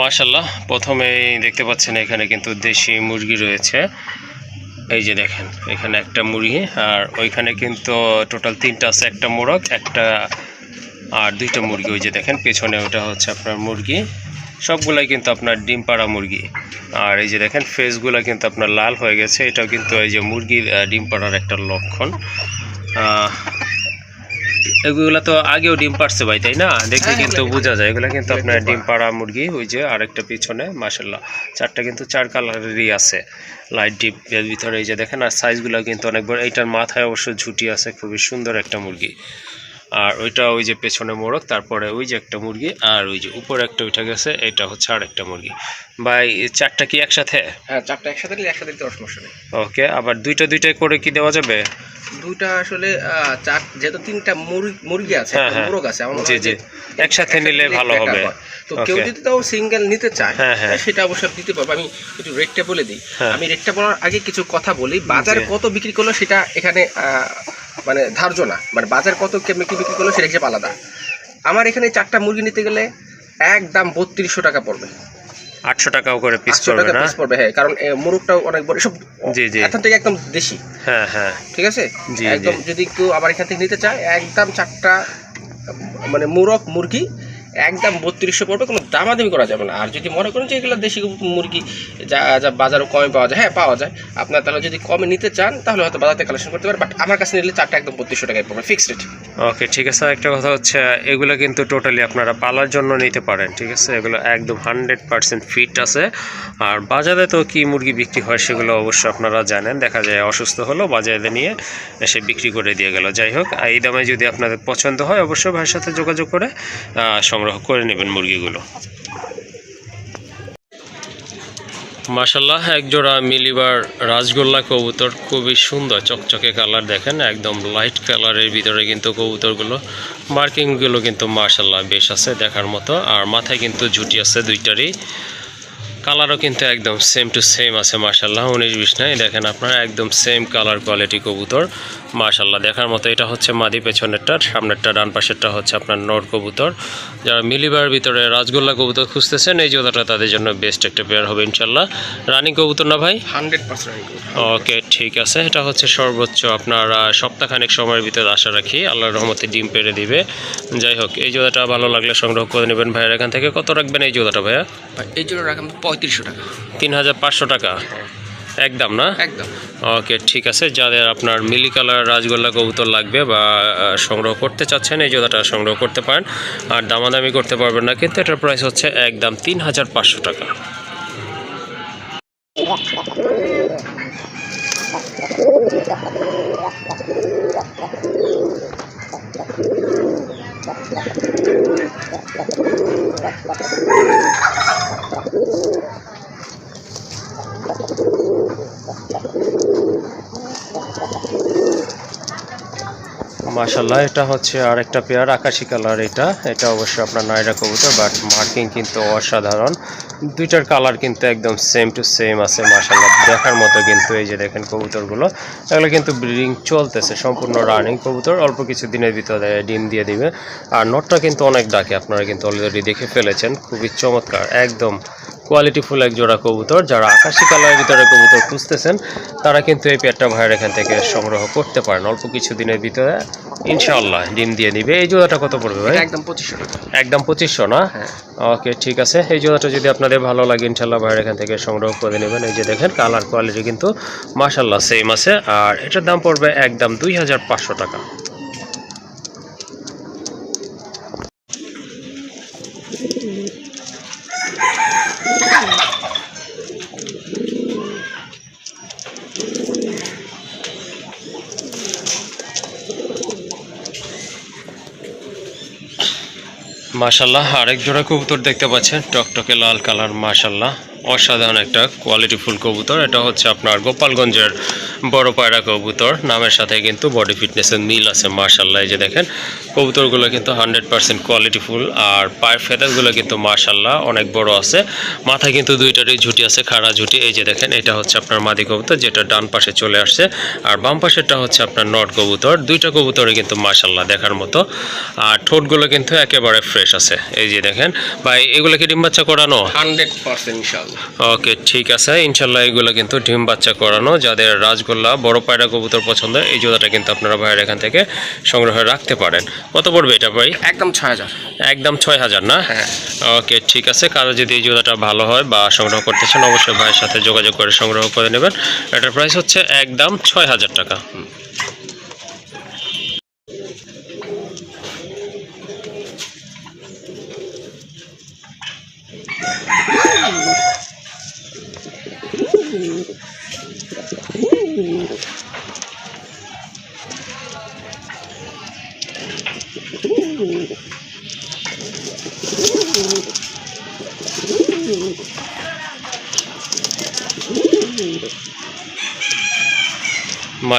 মাশাল্লাহ প্রথমেই দেখতে পাচ্ছেন এখানে কিন্তু দেশি মুরগি রয়েছে। এই যে দেখেন, এখানে একটা মুরগি আর ওইখানে কিন্তু টোটাল তিনটা আছে, একটা মোরগ, একটা আর দুইটা মুরগি। ওই যে দেখেন, পেছনে ওটা হচ্ছে আপনার মুরগি। সবগুলাই কিন্তু আপনার ডিম পাড়া মুরগি। আর এই যে দেখেন, ফেসগুলো কিন্তু আপনার লাল হয়ে গেছে। এটাও কিন্তু এই যে মুরগির ডিম পাড়ার একটা লক্ষণ। এগুলা তো আগেও ডিম পারছে ভাই তাই না? দেখে হ্যাঁ, কিন্তু এগুলা- বোঝা যায়। এগুলা কিন্তু আপনার ডিম ডিম পাড়া মুরগি ওই যে আরেকটা পিছনে মাসাল্লাহ চারটা কিন্তু চার কালারেরই আছে লাইট ডিপ এর ভিতরে এই যে দেখেন আর সাইজগুলো কিন্তু অনেক বড়। এইটার মাথায় অবশ্য ঝুটি আছে খুবই সুন্দর একটা মুরগি। আর ওইটা ওই যে পেছনে মোরগ তারপরে ওই যে একটা মুরগি আর ওই যে উপরে একটা উঠে গেছে এটা হচ্ছে আরেকটা মুরগি ভাই চারটা কি একসাথে হ্যাঁ চারটা একসাথে নিলে একসাথে দিতে সমস্যা নেই ওকে আবার দুইটা দুইটা করে কি দেওয়া যাবে দুইটা আসলে চার যেহেতু তিনটা মুরগি মুরগি আছে হ্যাঁ, একটা হ্যাঁ। মোরগ আছে আমার মনে জি, জি। যে একসাথে নিলে ভালো হবে। তো কেউ যদি তাও সিঙ্গেল নিতে চায় হ্যাঁ। সেটা অবশ্যই দিতে পারব আমি একটু রেটটা বলে দিই। আমি রেটটা বলার আগে কিছু কথা বলি বাজারে কত বিক্রি করল সেটা এখানে মানে ধার্য না। মানে বাজার কত কেমনি কি বিক্রি করল সেটা হিসেবে আলাদা। আমার এখানে চারটা মুরগি নিতে গেলে এক দাম বত্রিশশো টাকা পড়বে। আটশো টাকাও করে পিস পড়বে না? পিস পড়বে হ্যাঁ কারণ মোরগটাও মুরগটাও অনেক বড়। সব জি, জি। এখান থেকে একদম দেশি। হ্যাঁ হ্যাঁ। ঠিক আছে? একদম যদি কেউ আবার এখান থেকে নিতে চায় একদম চারটা মানে মোরগ মুরগি একদম বত্রিশশো পড়বে কোনো দামাদামি করা যাবে না। আর যদি মনে করেন যে এগুলো দেশি মুরগি যা যা বাজারে কমে পাওয়া যায় হ্যাঁ পাওয়া যায়। আপনার তাহলে যদি কমে নিতে চান তাহলে হয়তো বাজার থেকে কালেকশন করতে পারেন বাট আমার কাছে নিলে চারটা একদম বত্রিশশো টাকায় পড়বে ফিক্সড রেট ওকে ঠিক আছে। একটা কথা হচ্ছে এগুলো কিন্তু টোটালি আপনারা পালার জন্য নিতে পারেন ঠিক আছে? এগুলো একদম হান্ড্রেড পার্সেন্ট ফিট আছে। আর বাজারে তো কি মুরগি বিক্রি হয় সেগুলো অবশ্যই আপনারা জানেন। দেখা যায় অসুস্থ হলো বাজারে নিয়ে এসে বিক্রি করে দিয়ে গেল। যাই হোক এই দামে যদি আপনাদের পছন্দ হয় অবশ্যই ভাইয়ের সাথে যোগাযোগ করে আহ, সংগ্রহ করে নেবেন মুরগিগুলো। মাসাল্লাহ এক জোড়া মিলিবার রাজগোল্লা কবুতর খুবই সুন্দর, চকচকে কালার দেখেন, একদম লাইট কালারের ভিতরে কিন্তু কবুতরগুলো মার্কিংগুলো কিন্তু মাসাল্লাহ বেশ আছে দেখার মতো, আর মাথায় কিন্তু জুটি আছে দুইটারই। কালারও কিন্তু একদম সেম টু সেম আছে মাশাল্লাহ উনিশ বিশ নাই দেখেন আপনারা একদম সেম কালার কোয়ালিটি কবুতর মাশাল্লাহ দেখার মতো এটা হচ্ছে মাদি পেছনেরটা সামনেরটা ডান পাশেরটা হচ্ছে আপনার নর কবুতর। যারা মিলিবার ভিতরে রাজগোল্লা কবুতর খুঁজতেছেন এই জোড়াটা তাদের জন্য বেস্ট একটা পেয়ার হবে ইনশাল্লাহ রানিং কবুতর না ভাই? হান্ড্রেড পার্সেন্ট ওকে ঠিক আছে। এটা হচ্ছে সর্বোচ্চ আপনার সপ্তাহখানেক সময়ের ভিতরে আশা রাখি আল্লাহর রহমতে ডিম পেড়ে দিবে। যাই হোক এই জোড়াটা ভালো লাগলে সংগ্রহ করে নেবেন ভাইয়ের এখান থেকে। কত রাখবেন এই জোড়াটা ভাইয়া? এই জন্য রাখলাম পঁয়ত্রিশশো টাকা। তিন হাজার পাঁচশো টাকা? একদম না? একদম। ওকে ঠিক আছে। যাদের আপনার মিলি কালার রাজগোল্লা কবুতর লাগবে বা সংগ্রহ করতে চাচ্ছেন এই জোড়াটা সংগ্রহ করতে পারেন। আর দামাদামি করতে পারবেন না কিন্তু এটার প্রাইস হচ্ছে একদম তিন হাজার পাঁচশো টাকা। মাশাল্লাহ এটা হচ্ছে আর একটা পেয়ার, আকাশি কালার এটা। এটা অবশ্যই আপনার নাইরা কবুতর বাট মার্কিং কিন্তু অসাধারণ। দুইটার কালার কিন্তু একদম সেম টু সেম আছে মাশাল্লাহ দেখার মতো কিন্তু এই যে দেখেন কবুতরগুলো, এগুলো কিন্তু ব্রিডিং চলতেছে, সম্পূর্ণ রানিং কবুতর। অল্প কিছু দিনের ভিতরে ডিম দিয়ে দিবে। আর নটটা কিন্তু অনেক ডাকে, আপনারা কিন্তু অলরেডি দেখে ফেলেছেন। খুবই চমৎকার, একদম কোয়ালিটিফুল এক জোড়া কবুতর যারা আকাশি কালারের ভিতরে কবুতর খুঁজতেছেন তারা কিন্তু এই পেয়ারটা ভাইয়ের এখান থেকে সংগ্রহ করতে পারেন। অল্প কিছু দিনের ভিতরে ইনশাআল্লাহ ডিম দিয়ে দিবে এই জোড়াটা কত পড়বে ভাই? একদম পঁচিশশো টাকা। একদম পঁচিশশো না? হ্যাঁ। ওকে ঠিক আছে। এই জোড়াটা যদি আপনাদের ভালো লাগে ইনশাল্লাহ ভাইয়ের এখান থেকে সংগ্রহ করে নেবেন। এই যে দেখেন কালার কোয়ালিটি কিন্তু মাশাল্লাহ সেম আছে। আর এটার দাম পড়বে একদম দুই হাজার পাঁচশো টাকা। মাশাল্লাহ আরেক জোড়া কবুতর দেখতে পাচ্ছেন, টকটকে লাল কালার মাশাল্লাহ অসাধারণ একটা কোয়ালিটি ফুল কবুতর, এটা হচ্ছে আপনার গোপালগঞ্জের বড় পায়রা কবুতর নামের সাথে কিন্তু বডি ফিটনেসের মিল আছে মার্শাল্লাহ এই যে দেখেন কবুতরগুলো কিন্তু হান্ড্রেড পার্সেন্ট কোয়ালিটি ফুল আর পায়ের ফেদারগুলো কিন্তু মার্শাল্লাহ অনেক বড় আছে। মাথায় কিন্তু দুইটারই ঝুটি আছে খাড়া ঝুটি। এই যে দেখেন এটা হচ্ছে আপনার মাদি কবুতর যেটা ডান পাশে চলে আসছে। আর বাম পাশেরটা হচ্ছে আপনার নট কবুতর। দুইটা কবুতরে কিন্তু মার্শাল্লাহ দেখার মতো। আর ঠোঁটগুলো কিন্তু একেবারে ফ্রেশ আছে। এই যে দেখেন ভাই এগুলো কি ডিম বাচ্চা করানো? হান্ড্রেড পার্সেন্ট ইনশাল্লাহ ওকে ঠিক আছে। ইনশাল্লাহ এগুলো কিন্তু ডিম বাচ্চা করানো। যাদের রাজগোল্লা বড় পায়রা কবুতর পছন্দ এই জোড়াটা কিন্তু আপনারা ভাইয়ের এখান থেকে সংগ্রহ রাখতে পারেন। কত পড়বে এটা ভাই? একদম ছয় হাজার। একদম ছয় হাজার না? হ্যাঁ। ওকে ঠিক আছে। কারও যদি এই জোড়াটা ভালো হয় বা সংগ্রহ করতে চান অবশ্যই ভাইয়ের সাথে যোগাযোগ করে সংগ্রহ করে নেবেন। এটার প্রাইস হচ্ছে একদম ছয় হাজার টাকা।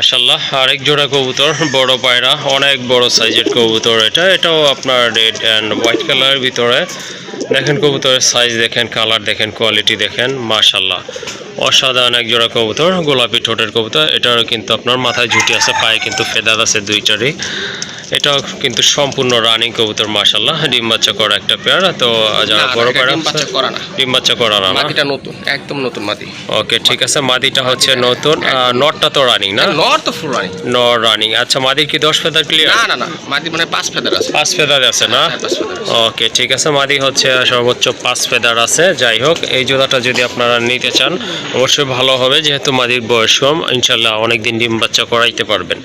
মাশাল্লাহ আরেক জোড়া কবুতর, বড় পায়রা, অনেক বড় সাইজের কবুতর এটা। এটাও আপনার রেড অ্যান্ড হোয়াইট কালারের ভিতরে। দেখেন কবুতরের সাইজ দেখেন কালার দেখেন কোয়ালিটি দেখেন মাশাল্লাহ অসাধারণ এক জোড়া কবুতর, গোলাপি ঠোঁটের কবুতর। এটারও কিন্তু আপনার মাথায় ঝুটি আছে, পায়ে কিন্তু ফেদার আছে দুইটারই এটাও কিন্তু সম্পূর্ণ রানিং কবুতর মাশাল্লাহ ডিম বাচ্চা করা একটা পেয়ার তো যারা বড় এটা পায়রা ডিম বাচ্চা করা না। ডিম বাচ্চা করা না মাটিটা নতুন একদম নতুন মাটি। ওকে ঠিক আছে। মাদিটা হচ্ছে নতুন। নটটা তো রানিং না? নর তো ফুল রানি নর রানিং আচ্ছা মাদির কি দশ ফেদার ক্লিয়ার না না না মাটি মানে পাঁচ ফেদার আছে। পাঁচ ফেদার আছে না? হ্যাঁ। ওকে ঠিক আছে। মাদি হচ্ছে সর্বোচ্চ পাঁচ ফেদার আছে। যাই হোক এই জোড়াটা যদি আপনারা নিতে চান অবশ্যই ভালো হবে যেহেতু মাদির বয়স কম। ইনশাল্লাহ অনেক দিন ডিম বাচ্চা করাইতে পারবেন।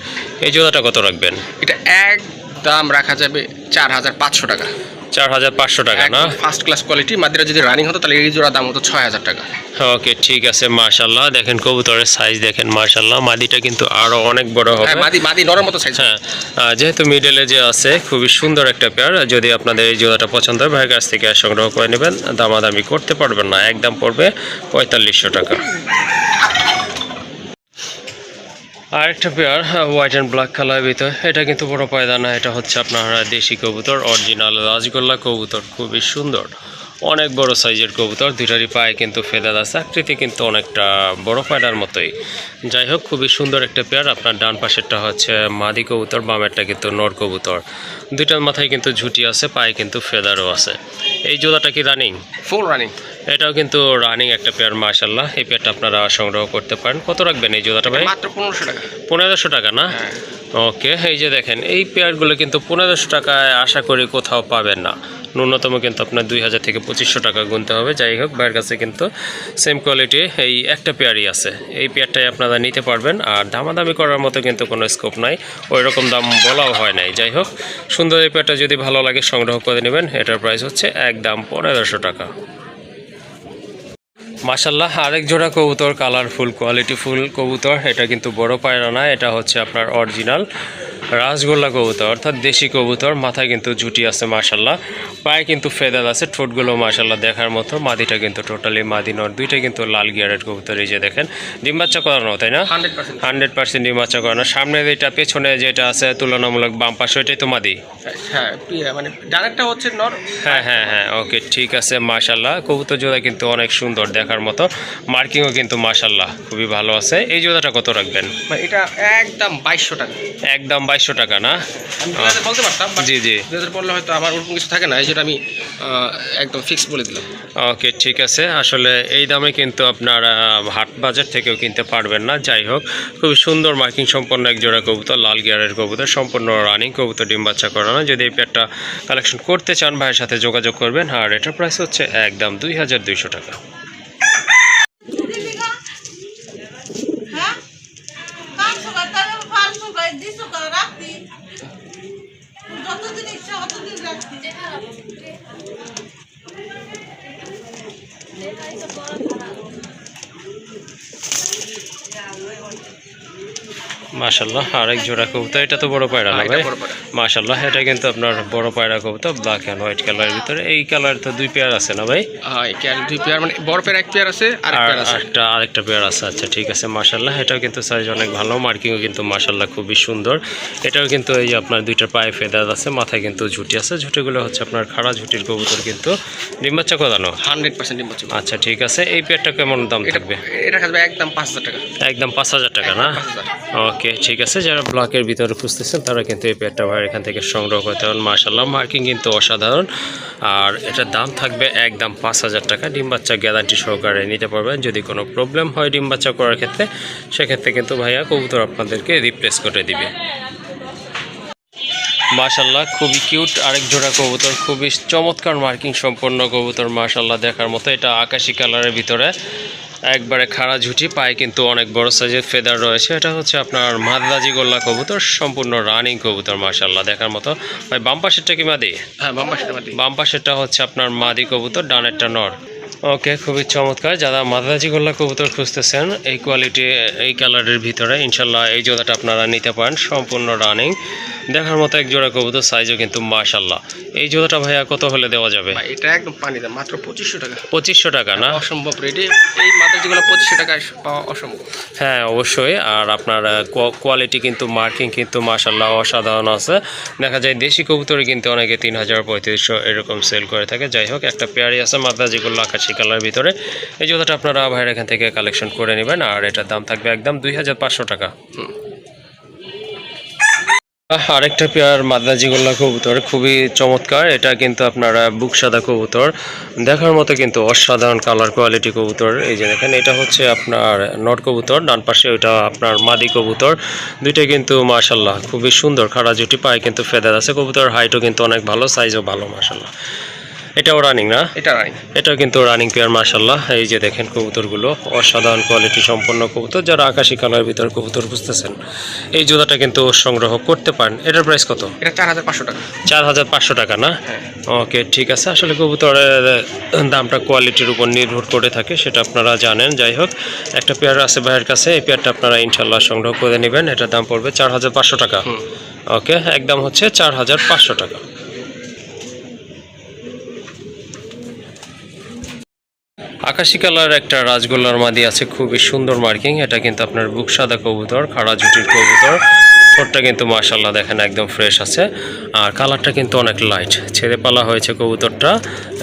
এই জোড়াটা কত রাখবেন? এটা এক দাম রাখা যাবে চার হাজার পাঁচশো টাকা। চার হাজার পাঁচশো টাকা না? ফার্স্ট ক্লাস কোয়ালিটি মাদিরা যদি রানিং হতো তাহলে এই জোড়া দাম হতো ছয় হাজার টাকা। ওকে ঠিক আছে মার্শাল্লাহ দেখেন কবুতরের সাইজ দেখেন মার্শাল্লাহ মাদিটা কিন্তু আরও অনেক বড় হবে। হ্যাঁ মাদি মাদি নরম মতো সাইজ হ্যাঁ যেহেতু মিডলে যে আছে খুবই সুন্দর একটা পেয়ার যদি আপনাদের এই জোড়াটা পছন্দ হয় ভাইয়ের কাছ থেকে সংগ্রহ করে নেবেন। দামাদামি করতে পারবেন না। একদম পড়বে পঁয়তাল্লিশশো টাকা। আরেকটা পেয়ার হোয়াইট অ্যান্ড ব্ল্যাক কালারের ভিতর। এটা কিন্তু বড় পায়দা না, এটা হচ্ছে আপনার দেশি কবুতর অরিজিনাল রাজগোল্লা কবুতর, খুবই সুন্দর। অনেক বড় সাইজের কবুতর দুটারই পায়ে কিন্তু ফেদার আছে, আকৃতি কিন্তু অনেকটা বড় পায়দার মতোই। যাই হোক, খুবই সুন্দর একটা পেয়ার আপনার ডান পাশেরটা হচ্ছে মাদি কবুতর, বামেরটা কিন্তু নর কবুতর। দুইটার মাথায় কিন্তু ঝুটি আছে, পায়ে কিন্তু ফেদারও আছে। এই জোড়াটা কি রানিং ফুল রানিং এটাও কিন্তু রানিং একটা পেয়ার মার্শাল্লাহ এই পেয়ারটা আপনারা সংগ্রহ করতে পারেন। কত রাখবেন এই জোড়াটা ভাই? মাত্র পনেরোশো টাকা। পনেরোশো টাকা না? হ্যাঁ। ওকে এই যে দেখেন এই পেয়ারগুলো কিন্তু পনেরোশো টাকায় আশা করি কোথাও পাবেন না। ন্যূনতম কিন্তু আপনার দুই হাজার থেকে পঁচিশশো টাকা গুনতে হবে। যাই হোক ভাইয়ের কাছে কিন্তু সেম কোয়ালিটি এই একটা পেয়ারই আছে। এই পেয়ারটাই আপনারা নিতে পারবেন। আর দামাদামি করার মতো কিন্তু কোনো স্কোপ নাই। ওই রকম দাম বলাও হয় নাই। যাই হোক সুন্দর এই পেয়ারটা যদি ভালো লাগে সংগ্রহ করে নেবেন। এটার প্রাইস হচ্ছে এক দাম পনেরোশো টাকা। মাসাল্লাহ আরেক জোড়া কবুতর কালারফুল কোয়ালিটি ফুল কবুতর। এটা কিন্তু বড় পায়রা না এটা হচ্ছে আপনার অরিজিনাল রাসগোল্লা কবুতর অর্থাৎ দেশি কবুতর মাথায় কিন্তু ঝুটি আছে মাসাল্লাহ পায়ে কিন্তু ফেদার আছে ঠোঁটগুলো মাসাল্লাহ দেখার মতো মাদিটা কিন্তু টোটালি মাদি নর দুইটা কিন্তু লাল গিয়ারের কবুতর এই যে দেখেন ডিম বাচ্চা করানো তাই না? Hundred percent. ডিম বাচ্চা করানো সামনে যেটা পেছনে যেটা আছে তুলনামূলক বাম পাশে ওইটাই তো মাদি? হ্যাঁ ইয়ে, মানে হচ্ছে নর। হ্যাঁ হ্যাঁ হ্যাঁ ওকে ঠিক আছে মাশাল্লাহ। কবুতর জোড়া কিন্তু অনেক সুন্দর দেখার মতো মার্কিংও কিন্তু মাশাল্লাহ খুবই ভালো আছে। এই জোড়াটা কত রাখবেন? মানে এটা একদম বাইশশো টাকা। একদম বাইশশো টাকা না? বলতে পারতাম জি জি। দু হাজার বললে হয়তো আমার ওরকম কিছু থাকে না এই যেটা আমি একদম ফিক্স বলে দিলাম। ওকে ঠিক আছে। আসলে এই দামে কিন্তু আপনার হাট বাজার থেকেও কিনতে পারবেন না। যাই হোক খুব সুন্দর মার্কিং সম্পন্ন এক জোড়া কবুতর লাল গিয়ারের কবুতর সম্পূর্ণ রানিং কবুতর ডিম বাচ্চা করানো। যদি এই পেয়ারটা কালেকশন করতে চান ভাইয়ের সাথে যোগাযোগ করবেন। আর এটার প্রাইস হচ্ছে একদম দুই হাজার দুইশো টাকা হ্যাঁ পাঁচশো টাকা যতদিন ইচ্ছা মাশাল্লাহ আরেক জোড়া কবুতর এটা তো বড় পায়রা না হ্যাঁ, ভাই? বড় পায়রা। মাশাল্লাহ এটা কিন্তু আপনার বড় পায়রা কবুতর ব্ল্যাক অ্যান্ড হোয়াইট কালারের ভিতরে। এই কালার তো দুই পেয়ার আছে না ভাই? হ্যাঁ দুই পেয়ার মানে বড় পেয়ার এক পেয়ার আছে আর একটা আরেকটা পেয়ার আছে আচ্ছা ঠিক আছে মাশাল্লাহ এটাও কিন্তু সাইজ অনেক ভালো মার্কিংও কিন্তু মাশাল্লাহ খুবই সুন্দর। এটাও কিন্তু এই আপনার দুইটা পায়ে ফেদার আছে মাথায় কিন্তু ঝুটি আছে ঝুটিগুলো হচ্ছে আপনার খাড়া ঝুটির কবুতর কিন্তু ডিম্বাচ্চা কদানো? হান্ড্রেড পার্সেন্ট ডিম হচ্ছে আচ্ছা ঠিক আছে এই পেয়ারটা কেমন দাম থাকবে? এটা থাকবে একদম পাঁচ হাজার টাকা। একদম পাঁচ হাজার টাকা না? ওকে ঠিক আছে যারা ব্লকের ভিতরে খুঁজতেছেন তারা কিন্তু এই পেয়ারটা ভাই এখান থেকে সংগ্রহ করতে পারেন মার্শাল্লাহ মার্কিং কিন্তু অসাধারণ। আর এটার দাম থাকবে একদম পাঁচ হাজার টাকা। ডিম বাচ্চা গ্যারান্টি সহকারে নিতে পারবেন। যদি কোনো প্রবলেম হয় ডিম বাচ্চা করার ক্ষেত্রে, সেক্ষেত্রে কিন্তু ভাইয়া কবুতর আপনাদেরকে রিপ্লেস করে দিবে। মাশাল্লাহ খুবই কিউট আরেক জোড়া কবুতর। খুবই চমৎকার মার্কিং সম্পন্ন কবুতর মাশাল্লাহ দেখার মতো। এটা আকাশি কালারের ভিতরে। একবারে খাড়া ঝুটি পায়ে কিন্তু অনেক বড় সাইজের ফেদার রয়েছে। এটা হচ্ছে আপনার মাদ্রাজি গোল্লা কবুতর সম্পূর্ণ রানিং কবুতর মার্শাল্লাহ দেখার মতো। ভাই বাম পাশেরটা কি মাদি? হ্যাঁ বাম্বা মাদি। মাটি বাম পাশেরটা হচ্ছে আপনার মাদি কবুতর ডানেরটা নর। ওকে খুবই চমৎকার। যারা মাদ্রাজি গোল্লা কবুতর খুঁজতেছেন এই কোয়ালিটি এই কালারের ভিতরে ইনশাল্লাহ এই জোড়াটা আপনারা নিতে পারেন সম্পূর্ণ রানিং দেখার মতো এক জোড়া কবুতর সাইজও কিন্তু মাশাল্লাহ এই জোড়াটা ভাইয়া কত হলে দেওয়া যাবে? এটা একদম পানি দাম মাত্র পঁচিশশো টাকা। পঁচিশশো টাকা না? অসম্ভব রেটে এই মাদ্রাজিগুলো পঁচিশশো টাকায় পাওয়া অসম্ভব। হ্যাঁ অবশ্যই। আর আপনার কোয়ালিটি কিন্তু মার্কিং কিন্তু মাশাল্লাহ অসাধারণ আছে। দেখা যায় দেশি কবুতরে কিন্তু অনেকে তিন হাজার পঁয়ত্রিশশো এরকম সেল করে থাকে। যাই হোক একটা পেয়ারি আছে মাদ্রা যেগুলো আকাশি কালার ভিতরে। এই জুতোটা আপনারা ভাইয়ের এখান থেকে কালেকশন করে নেবেন আর এটার দাম থাকবে একদম দুই হাজার পাঁচশো টাকা। আরেকটা পেয়ার মাদ্রাজি গোল্লা কবুতর, খুবই চমৎকার। এটা কিন্তু আপনার বুক সাদা কবুতর। দেখার মতো কিন্তু অসাধারণ কালার কোয়ালিটি কবুতর। এই যে দেখেন, এটা হচ্ছে আপনার নট কবুতর, ডান পাশে ওইটা আপনার মাদি কবুতর। দুইটা কিন্তু মাশাল্লাহ খুবই সুন্দর, খাড়া জুটি পায়ে কিন্তু ফেদার আছে। কবুতর হাইটও কিন্তু অনেক ভালো সাইজও ভালো মাশাল্লাহ এটাও রানিং না? এটা রানি এটাও কিন্তু রানিং পেয়ার মাশাল্লাহ এই যে দেখেন কবুতরগুলো অসাধারণ কোয়ালিটি সম্পন্ন কবুতর যারা আকাশি কালার ভিতর কবুতর বুঝতেছেন। এই জোড়াটা কিন্তু সংগ্রহ করতে পারেন। এটার প্রাইস কত? এটা চার হাজার পাঁচশো টাকা। চার হাজার পাঁচশো টাকা না? হ্যাঁ। ওকে ঠিক আছে। আসলে কবুতরের দামটা কোয়ালিটির উপর নির্ভর করে থাকে সেটা আপনারা জানেন। যাই হোক একটা পেয়ার আছে ভাইয়ের কাছে। এই পেয়ারটা আপনারা ইনশাল্লাহ সংগ্রহ করে নেবেন। এটার দাম পড়বে চার হাজার পাঁচশো টাকা। ওকে একদম হচ্ছে চার হাজার পাঁচশো টাকা। আকাশি কালার একটা রাজগোল্লার মাদি আছে, খুবই সুন্দর মার্কিং এটা কিন্তু আপনার বুক সাদা কবুতর, খাড়া জুটির কবুতর। ঠোঁটটা কিন্তু মাশাল্লাহ দেখেন একদম ফ্রেশ আছে। আর কালারটা কিন্তু অনেক লাইট ছেড়ে পালা হয়েছে কবুতরটা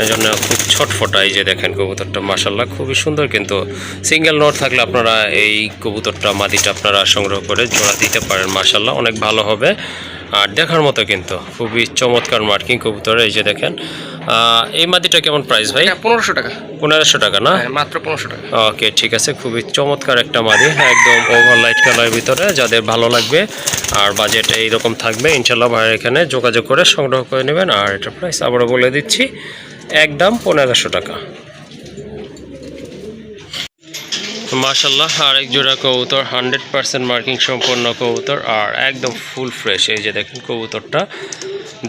এই জন্য খুব ছটফটা এই যে দেখেন কবুতরটা মাশাল্লাহ খুবই সুন্দর কিন্তু। সিঙ্গেল নোট থাকলে আপনারা এই কবুতরটা, মাদিটা আপনারা সংগ্রহ করে জোড়া দিতে পারেন মাশাল্লাহ অনেক ভালো হবে। আর দেখার মতো কিন্তু খুবই চমৎকার মার্কিং কবুতর, এই যে দেখেন। এই মাদিটা কেমন প্রাইস ভাই? পনেরোশো টাকা। পনেরোশো টাকা না? হ্যাঁ মাত্র পনেরোশো টাকা। ওকে ঠিক আছে খুবই চমৎকার একটা মাদি একদম ওভার লাইট কালারের ভিতরে যাদের ভালো লাগবে আর বাজেট এইরকম থাকবে ইনশাল্লাহ ভাইয়ের এখানে যোগাযোগ করে সংগ্রহ করে নেবেন। আর এটা প্রাইস আবারও বলে দিচ্ছি একদম পনেরোশো টাকা। মাশাল্লাহ আরেক জোড়া কবুতর হান্ড্রেড পার্সেন্ট মার্কিং সম্পন্ন কবুতর আর একদম ফুল ফ্রেশ এই যে দেখেন কবুতরটা।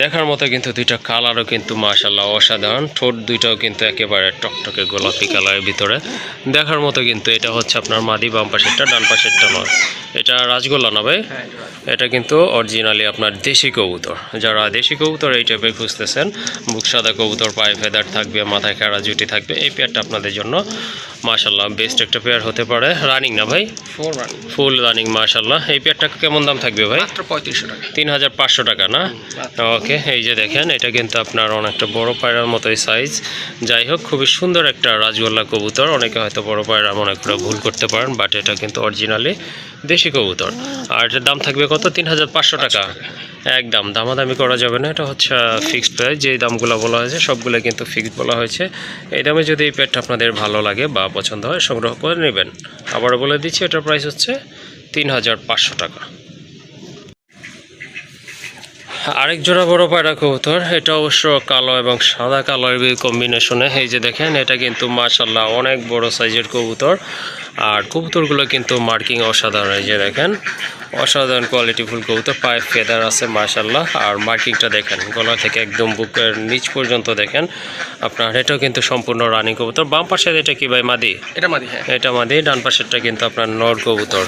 দেখার মতো কিন্তু দুইটা কালারও কিন্তু মাশাল্লাহ অসাধারণ। ঠোঁট দুইটাও কিন্তু একেবারে টকটকে গোলাপি কালারের ভিতরে। দেখার মতো কিন্তু এটা হচ্ছে আপনার মাদি বাম পাশেরটা ডান পাশেরটা নয়। এটা রাজগোল্লা না ভাই? এটা কিন্তু অরিজিনালি আপনার দেশি কবুতর। যারা দেশি কবুতর এই টাইপের খুঁজতেছেন বুক সাদা কবুতর পায়ে ফেদার থাকবে মাথায় কাড়া জুটি থাকবে এই পেয়ারটা আপনাদের জন্য মাশাল্লাহ বেস্ট একটা পেয়ার হতে পারে। রানিং না ভাই? ফুল রানিং মাশাল্লাহ এই পেয়ারটা কেমন দাম থাকবে ভাই? পঁয়ত্রিশশো টাকা। তিন হাজার পাঁচশো টাকা না? ওকে এই যে দেখেন এটা কিন্তু আপনার অনেকটা বড় পায়রার মতোই সাইজ যাই হোক খুবই সুন্দর একটা রাজগোল্লা কবুতর। অনেকে হয়তো বড় পায়রা মনে করে ভুল করতে পারেন বাট এটা কিন্তু অরিজিনালি দেশি কবুতর। আর এটার দাম থাকবে কত? তিন হাজার পাঁচশো টাকা। একদম দামাদামি করা যাবে না। এটা হচ্ছে ফিক্সড প্রাইস যেই দামগুলো বলা হয়েছে সবগুলো কিন্তু ফিক্সড বলা হয়েছে। এই দামে যদি এই পেটটা আপনাদের ভালো লাগে বা পছন্দ হয় সংগ্রহ করে নেবেন। আবারও বলে দিচ্ছি এটার প্রাইস হচ্ছে তিন হাজার পাঁচশো টাকা। আরেক জোড়া বড় পায়রা কবুতর। এটা অবশ্য কালো এবং সাদা কালোর কম্বিনেশনে এই যে দেখেন এটা কিন্তু মাশাল্লাহ অনেক বড় সাইজের কবুতর। আর কবুতরগুলো কিন্তু মার্কিং অসাধারণ এই যে দেখেন। অসাধারণ কোয়ালিটি ফুল কবুতর পায়ে ফেদার আছে মাশাল্লাহ আর মার্কিংটা দেখেন গলা থেকে একদম বুকের নিচ পর্যন্ত দেখেন। আপনার এটাও কিন্তু সম্পূর্ণ রানিং কবুতর। বাম পাশের এটা কি ভাই মাদি? এটা মাদি হ্যাঁ। এটা মাদি ডান পাশেরটা কিন্তু আপনার নর কবুতর।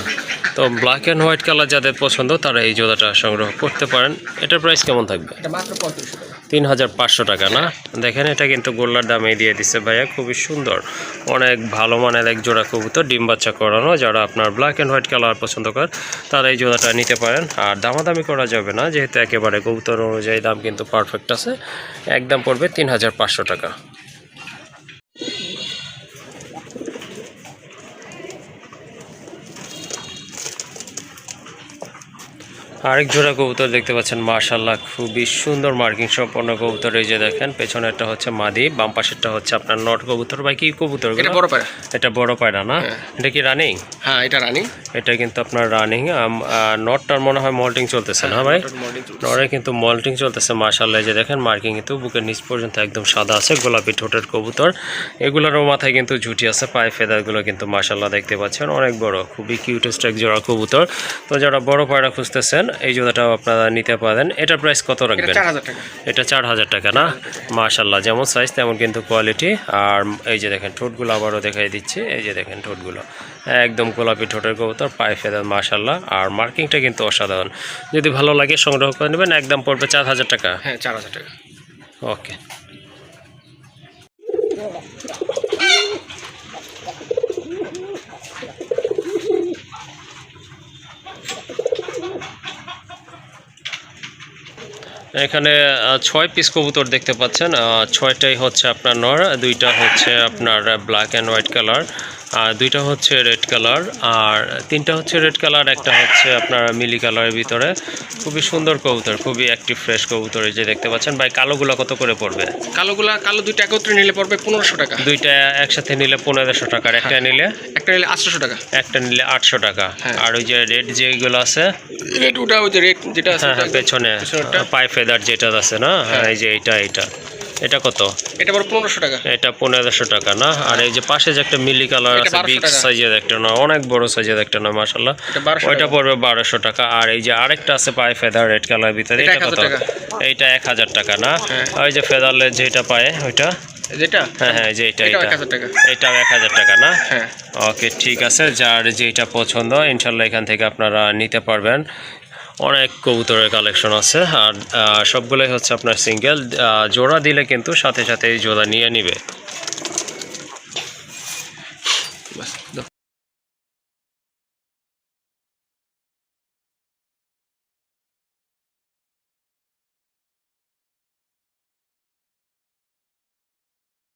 তো ব্ল্যাক অ্যান্ড হোয়াইট কালার যাদের পছন্দ তারা এই জোড়াটা সংগ্রহ করতে পারেন। এটার প্রাইস কেমন থাকবে? তিন হাজার পাঁচশো টাকা না? দেখেন এটা কিন্তু গোল্লার দামে দিয়ে দিচ্ছে ভাইয়া খুবই সুন্দর। অনেক ভালো মানের এক জোড়া কবুতর ডিম বাচ্চা করানো। যারা আপনার ব্ল্যাক অ্যান্ড হোয়াইট কালার পছন্দ করেন তারা এই জোড়াটা নিতে পারেন। আর দামাদামি করা যাবে না যেহেতু একেবারে কবুতর অনুযায়ী দাম কিন্তু পারফেক্ট আছে। একদম পড়বে তিন হাজার পাঁচশো টাকা। আরেক জোড়া কবুতর দেখতে পাচ্ছেন মার্শাল্লাহ খুবই সুন্দর মার্কিং সম্পন্ন কবুতর। এই যে দেখেন পেছনেরটা হচ্ছে মাদি বাম পাশেরটা হচ্ছে আপনার নট কবুতর। বা কি কবুতর এটা বড় পায়রা। এটা বড় পায়রা না? হ্যাঁ। এটা কি রানিং হ্যাঁ এটা রানি এটা কিন্তু আপনার রানিং নটটার মনে হয় মল্টিং চলতেছে না ভাই? নরে কিন্তু মল্টিং চলতেছে মার্শাল্লাহ যে দেখেন মার্কিং কিন্তু বুকের নিচ পর্যন্ত একদম সাদা আছে গোলাপি ঠোঁটের কবুতর। এগুলোরও মাথায় কিন্তু ঝুটি আছে পায়ে ফেদারগুলো কিন্তু মার্শাল্লাহ দেখতে পাচ্ছেন। অনেক বড় খুবই কিউটেস্ট এক জোড়া কবুতর। তো যারা বড় পায়রা খুঁজতেছেন এই জোড়াটাও আপনারা নিতে পারেন। এটার প্রাইস কত রাখবেন? এটা চার হাজার টাকা না? মার্শাল্লাহ যেমন সাইজ তেমন কিন্তু কোয়ালিটি আর এই যে দেখেন ঠোঁটগুলো আবারও দেখাই দিচ্ছি। এই যে দেখেন ঠোঁটগুলো। একদম গোলাপি ঠোঁটের কবুতর পায়ে ফেদার মার্শাল্লাহ আর মার্কিংটা কিন্তু অসাধারণ। যদি ভালো লাগে সংগ্রহ করে নেবেন একদম পড়বে চার হাজার টাকা। হ্যাঁ চার হাজার টাকা। ওকে এখানে ছয় পিস কবুতর দেখতে পাচ্ছেন। ছয়টাই হচ্ছে আপনার নর, দুইটা হচ্ছে আপনার ব্ল্যাক অ্যান্ড হোয়াইট কালার দুইটা হচ্ছে রেড কালার আর তিনটা হচ্ছে রেড কালার একটা হচ্ছে আপনার মিলি কালারের ভিতরে। খুবই সুন্দর কবুতর খুবই অ্যাক্টিভ ফ্রেশ কবুতর এই যে দেখতে পাচ্ছেন। ভাই কালোগুলো কত করে পড়বে? কালোগুলা কালো দুইটা একত্রে নিলে পড়বে পনেরোশো টাকা। দুইটা একসাথে নিলে পনেরোশো টাকার একটা নিলে? একটা নিলে আটশোশো টাকা। একটা নিলে আটশো টাকা। হ্যাঁ। আর ওই যে রেড যেগুলো আছে? রেট ওটা ওই যে রেড যেটা আছে হ্যাঁ হ্যাঁ পেছনে? পাই ফেদার যেটা আছে না? হ্যাঁ। এই যে এটা এটা এটা কত? এটা পড়বে পনেরোশো টাকা। এটা পনেরোশো টাকা না? আর এই যে পাশে যে একটা মিলি কালার আছে বিগ সাইজের একটা না? অনেক বড় সাইজের একটা না 1200 ওইটা পড়বে বারোশো টাকা। আর এই যে আরেকটা আছে পায়ে ফেদার রেড কালার ভিতরে এটা 1000 কত? টাকা। এইটা এক হাজার টাকা না? হ্যাঁ। আর ওই যে ফেদারলের যেটা পায়ে ওইটা? যেটা? হ্যাঁ হ্যাঁ যে এটা এটা এটাও এক হাজার টাকা না? হ্যাঁ। ওকে ঠিক আছে। যার যেটা পছন্দ ইনশাল্লাহ এখান থেকে আপনারা নিতে পারবেন। অনেক কবুতরের কালেকশন আছে। আর সবগুলোই হচ্ছে আপনার সিঙ্গেল জোড়া দিলে কিন্তু সাথে সাথে এই জোড়া নিয়ে নিবে।